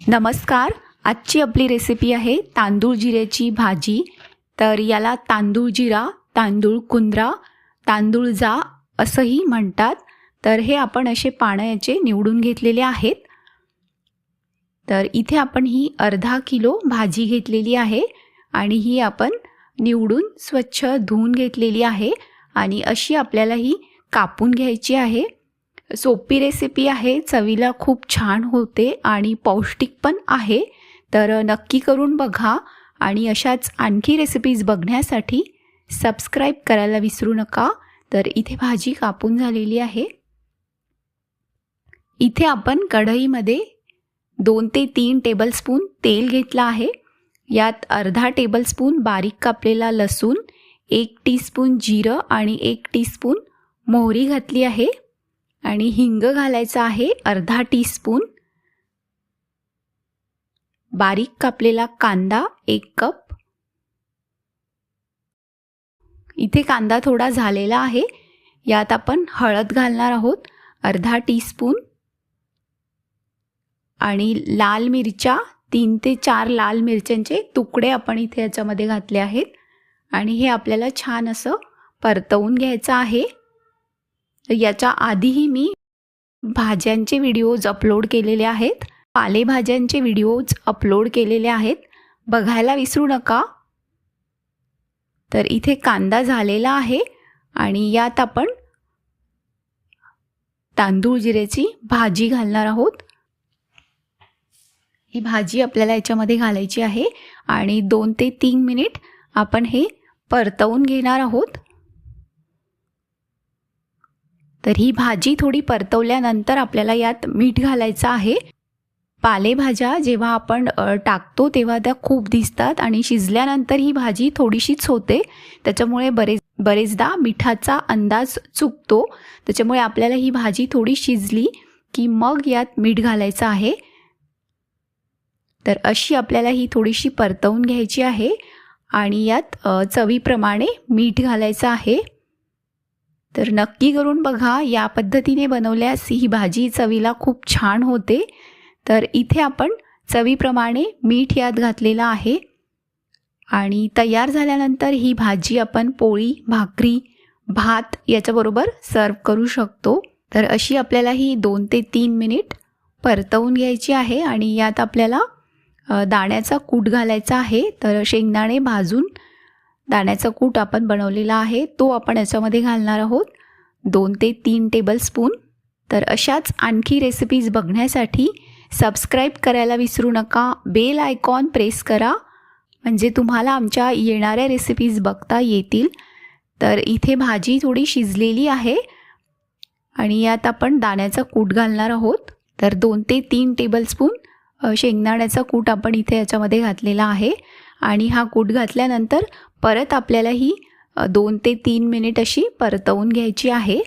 नमस्कार आजची आपली रेसिपी आहे तांदूळ जिऱ्याची भाजी. तर याला तांदूळ जिरा तांदूळ कुंद्रा तांदूळ जा असंही म्हणतात. तर हे आपण असे पानं याचे निवडून घेतलेले आहेत. तर इथे आपण ही अर्धा किलो भाजी घेतलेली आहे आणि ही आपण निवडून स्वच्छ धुवून घेतलेली आहे आणि अशी आपल्याला ही कापून घ्यायची आहे. सोपी रेसिपी आहे. चवीला खूप छान होते आणि पौष्टिक पण आहे. तर नक्की करून बघा आणि अशाच आणखी रेसिपीज बघण्यासाठी सबस्क्राईब करायला विसरू नका. तर इथे भाजी कापून झालेली आहे. इथे आपण कढईमध्ये दोन ते तीन टेबलस्पून तेल घेतलं आहे. यात अर्धा टेबलस्पून बारीक कापलेला लसूण एक टीस्पून जिरं आणि एक टीस्पून मोहरी घातली आहे. आणि हिंग घालायचं आहे अर्धा टीस्पून बारीक कापलेला कांदा एक कप. इथे कांदा थोडा झालेला आहे. यात आपण हळद घालणार आहोत अर्धा टीस्पून आणि लाल मिरच्या तीन ते चार लाल मिरच्यांचे तुकडे आपण इथे याच्यामध्ये घातले आहेत. आणि हे आपल्याला छान असं परतवून घ्यायचं आहे. याच्या आधीही मी भाज्यांचे व्हिडिओज अपलोड केलेले आहेत. पालेभाज्यांचे व्हिडिओज अपलोड केलेले आहेत. बघायला विसरू नका. तर इथे कांदा झालेला आहे आणि यात आपण तांदूळ जिऱ्याची भाजी घालणार आहोत. ही भाजी आपल्याला याच्यामध्ये घालायची आहे आणि दोन ते तीन मिनिट आपण हे परतवून घेणार आहोत. तर ही भाजी थोडी परतवल्यानंतर आपल्याला यात मीठ घालायचं आहे. पालेभाज्या जेव्हा आपण टाकतो तेव्हा त्या खूप दिसतात आणि शिजल्यानंतर ही भाजी थोडीशीच होते. त्याच्यामुळे बरेच बरेचदा मिठाचा अंदाज चुकतो. त्याच्यामुळे आपल्याला ही भाजी थोडी शिजली की मग यात मीठ घालायचं आहे. तर अशी आपल्याला ही थोडीशी परतवून घ्यायची आहे आणि यात चवीप्रमाणे मीठ घालायचं आहे. तर नक्की करून बघा या पद्धतीने बनवल्यास ही भाजी चवीला खूप छान होते. तर इथे आपण चवीप्रमाणे मीठ यात घातलेलं आहे. आणि तयार झाल्यानंतर ही भाजी आपण पोळी भाकरी भात याच्याबरोबर सर्व करू शकतो. तर अशी आपल्याला ही दोन ते तीन मिनिट परतवून घ्यायची आहे आणि यात आपल्याला दाण्याचा कूट घालायचा आहे. तर शेंगदाणे भाजून दाण्याचा कूट आपण बनवलेला आहे तो आपण याच्यामध्ये घालणार आहोत. दोन ते तीन टेबलस्पून तर अशाच आणखी रेसिपीज बघण्यासाठी सबस्क्राईब करायला विसरू नका. बेल आयकॉन प्रेस करा. म्हणजे तुम्हाला आमच्या येणाऱ्या रेसिपीज बघता येतील. तर इथे भाजी थोडी शिजलेली आहे. आणि यात आपण दाण्याचा कूट घालणार आहोत. तर दोन ते तीन टेबलस्पून शेंगदाण्याचा कूट आपण इथे याच्यामध्ये घातलेला आहे. आणि हा कूट घातल्यानंतर परत आपल्याला ही दोन ते तीन मिनिट अशी परतवून घ्यायची आहे.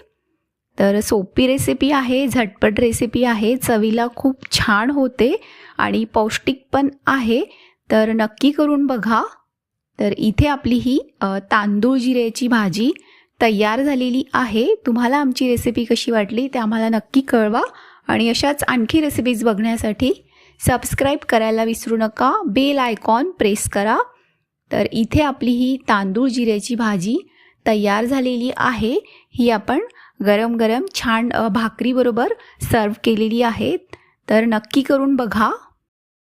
तर सोपी रेसिपी आहे झटपट रेसिपी आहे चवीला खूप छान होते आणि पौष्टिक पण आहे. तर नक्की करून बघा. तर इथे आपली ही तांदूळ जिऱ्याची भाजी तयार झालेली आहे. तुम्हाला आमची रेसिपी कशी वाटली ते आम्हाला नक्की कळवा आणि अशाच आणखी रेसिपीज बघण्यासाठी सबस्क्राईब करायला विसरू नका. बेल आयकॉन प्रेस करा. तर इथे आपली ही तांदूळ जिऱ्याची भाजी तयार झालेली आहे. ही आपण गरम गरम छान भाकरीबरोबर सर्व केलेली आहे. तर नक्की करून बघा.